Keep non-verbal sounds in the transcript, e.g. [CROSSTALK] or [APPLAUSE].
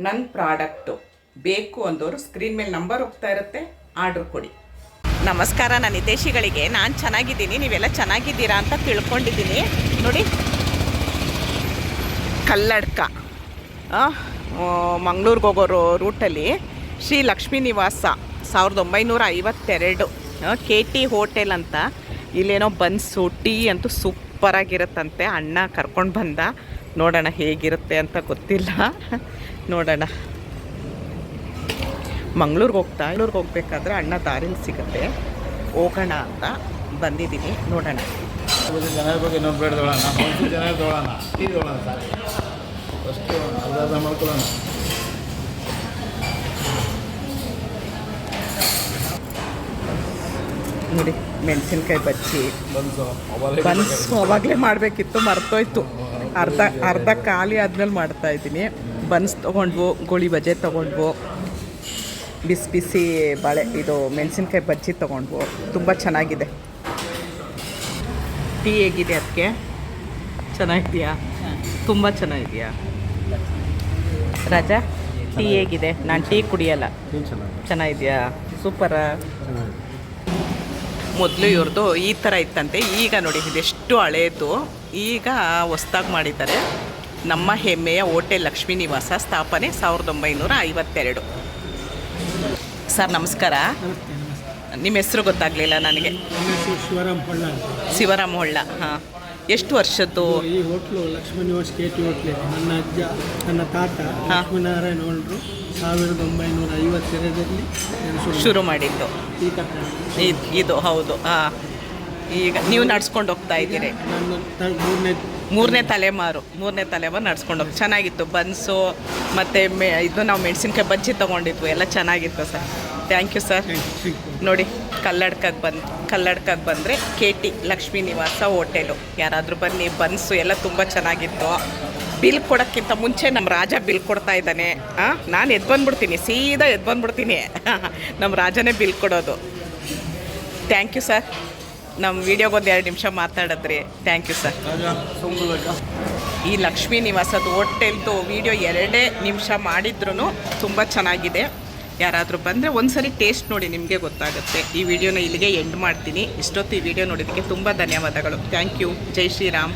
ನನ್ನ ಪ್ರಾಡಕ್ಟು. ಬೇಕು ಅಂದವರು ಸ್ಕ್ರೀನ್ ಮೇಲೆ ನಂಬರ್ ಹೋಗ್ತಾ ಇರುತ್ತೆ, ಆರ್ಡ್ರ್ ಕೊಡಿ. ನಮಸ್ಕಾರ, ನಾನು ಹಿತೇಶಿಗಳಿಗೆ ನಾನು ಚೆನ್ನಾಗಿದ್ದೀನಿ, ನೀವೆಲ್ಲ ಚೆನ್ನಾಗಿದ್ದೀರಾ ಅಂತ ತಿಳ್ಕೊಂಡಿದ್ದೀನಿ. ನೋಡಿ. ಕಲ್ಲಡ್ಕ. ಮಂಗಳೂರಿಗೆ ಹೋಗೋ ರೋ- ರೂಟಲ್ಲಿ ಶ್ರೀ ಲಕ್ಷ್ಮೀ ನಿವಾಸ, ಸಾವಿರದ ಒಂಬೈನೂರ ಐವತ್ತೆರಡು. ಕೆ ಟಿ ಹೋಟೆಲ್ ಅಂತ. ಇಲ್ಲೇನೋ ಬನ್ಸು, ಟೀ ಅಂತೂ ಸೂಪರಾಗಿರುತ್ತಂತೆ. ಅಣ್ಣ ಕರ್ಕೊಂಡು ಬಂದ. ನೋಡೋಣ ಹೇಗಿರುತ್ತೆ ಅಂತ ಗೊತ್ತಿಲ್ಲ. ನೋಡೋಣ. ಮಂಗ್ಳೂರಿಗೆ ಹೋಗ್ತಾ ಮಂಗ್ಳೂರಿಗೆ ಹೋಗ್ಬೇಕಾದ್ರೆ ಅಣ್ಣ ದಾರಿಲಿ ಸಿಗುತ್ತೆ. ಹೋಗೋಣ ಅಂತ ಬಂದಿದ್ದೀನಿ ನೋಡೋಣ. ನೋಡಿ ಮೆಣಸಿನ್ಕಾಯಿ ಬಜ್ಜಿ. ಬನ್ಸು ಅವಾಗಲೇ ಮಾಡಬೇಕಿತ್ತು ಮರ್ತೋಯ್ತು. ಅರ್ಧ ಅರ್ಧ ಖಾಲಿ ಆದ್ಮೇಲೆ ಮಾಡ್ತಾ ಇದ್ದೀನಿ. ಬನ್ಸ್ ತೊಗೊಂಡ್ವು ಗೋಳಿ ಬಜೆ ತೊಗೊಂಡ್ವು ಬಿಸಿ ಬಿಸಿ ಬಾಳೆ ಇದು ಮೆಣಸಿನ್ಕಾಯಿ ಬಜ್ಜಿ ತೊಗೊಂಡ್ವು. ತುಂಬ ಚೆನ್ನಾಗಿದೆ. ಟೀ ಹೇಗಿದೆ ಅದಕ್ಕೆ ಚೆನ್ನಾಗಿದೆಯಾ? ತುಂಬ ಚೆನ್ನಾಗಿದೆಯಾ? ರಾಜಾ ಟೀ ಹೇಗಿದೆ? ನಾನು ಟೀ ಕುಡಿಯಲ್ಲ. ಚೆನ್ನಾಗಿದೆಯಾ? ಸೂಪರ? ಮೊದಲು ಇವ್ರದ್ದು ಈ ಥರ ಇತ್ತಂತೆ. ಈಗ ನೋಡಿ ಇದೆಷ್ಟು ಹಳೇದು. ಈಗ ಹೊಸ್ದಾಗಿ ಮಾಡಿದ್ದಾರೆ. ನಮ್ಮ ಹೆಮ್ಮೆಯ ಹೋಟೆಲ್ ಲಕ್ಷ್ಮೀ ನಿವಾಸ ಸ್ಥಾಪನೆ ಸಾವಿರದ ಒಂಬೈನೂರ ಐವತ್ತೆರಡು. ಸರ್ ನಮಸ್ಕಾರ. ನಿಮ್ಮ ಹೆಸರು ಗೊತ್ತಾಗಲಿಲ್ಲ ನನಗೆ. ಶಿವರಾಮ್ ಹೊಳ್ಳ ಹಾಂ. ಎಷ್ಟು ವರ್ಷದ್ದು? ಈ hotel Lakshmi Nivas K T hotel ನನ್ನ ಅಜ್ಜ ನನ್ನ ತಾತ ಲಕ್ಷ್ಮೀನಾರಾಯಣ ಹೊಳ್ಳರು ಸಾವಿರದ ಒಂಬೈನೂರ ಐವತ್ತೆರಡರಲ್ಲಿ ಶುರು ಮಾಡಿದ್ದು. ಇದು ಹೌದು. ಹಾಂ. ಈಗ ನೀವು ನಡ್ಸ್ಕೊಂಡು ಹೋಗ್ತಾ ಇದ್ದೀರಿ. ನನ್ನ ತ- ಮೂರನೇ ಮೂರನೇ ತಲೆಮಾರು ಮೂರನೇ ತಲೆಮಾರು ನಡ್ಸ್ಕೊಂಡು ಹೋಗಿ ಚೆನ್ನಾಗಿತ್ತು ಬನ್ಸು ಮತ್ತು ಮೆ ಇದು ನಾವು ಮೆಣಸಿನ್ಕಾಯಿ ಬಜ್ಜಿ ತೊಗೊಂಡಿದ್ವು ಎಲ್ಲ ಚೆನ್ನಾಗಿತ್ತು ಸರ್. ಥ್ಯಾಂಕ್ ಯು ಸರ್ ನೋಡಿ ಕಲ್ಲಡ್ಕಕ್ಕೆ ಬಂದು ಕಲ್ಲಡ್ಕಕ್ಕೆ ಬಂದರೆ ಕೆ ಟಿ ಲಕ್ಷ್ಮೀ ನಿವಾಸ ಹೋಟೆಲು. ಯಾರಾದರೂ ಬನ್ನಿ ಬನ್ಸು ಎಲ್ಲ ತುಂಬ ಚೆನ್ನಾಗಿತ್ತು. ಬಿಲ್ ಕೊಡೋಕ್ಕಿಂತ ಮುಂಚೆ ನಮ್ಮ ರಾಜ ಬಿಲ್ ಕೊಡ್ತಾ ಇದ್ದಾನೆ. ಹಾಂ ನಾನು ಎದ್ದು ಬಂದ್ಬಿಡ್ತೀನಿ ಸೀದಾ ಎದ್ದು ಬಂದ್ಬಿಡ್ತೀನಿ. [LAUGHS] ನಮ್ಮ ರಾಜನೇ ಬಿಲ್ ಕೊಡೋದು. ಥ್ಯಾಂಕ್ ಯು ಸರ್ ನಮ್ಮ ವಿಡಿಯೋಗೆ ಒಂದು ಎರಡು ನಿಮಿಷ ಮಾತಾಡಿದ್ರಿ. ಥ್ಯಾಂಕ್ ಯು ಸರ್ ಈ ಲಕ್ಷ್ಮೀ ನಿವಾಸದ ಹೋಟೆಲ್ದು ವಿಡಿಯೋ ಎರಡೇ ನಿಮಿಷ ಮಾಡಿದ್ರು ತುಂಬ ಚೆನ್ನಾಗಿದೆ. ಯಾರಾದರೂ ಬಂದರೆ ಒಂದ್ಸರಿ ಟೇಸ್ಟ್ ನೋಡಿ ನಿಮಗೆ ಗೊತ್ತಾಗುತ್ತೆ. ಈ ವಿಡಿಯೋನ ಇಲ್ಲಿಗೆ ಎಂಡ್ ಮಾಡ್ತೀನಿ. ಇಷ್ಟೊತ್ತು ಈ ವಿಡಿಯೋ ನೋಡಿದ್ದಕ್ಕೆ ತುಂಬ ಧನ್ಯವಾದಗಳು. Thank you Jai Shriram.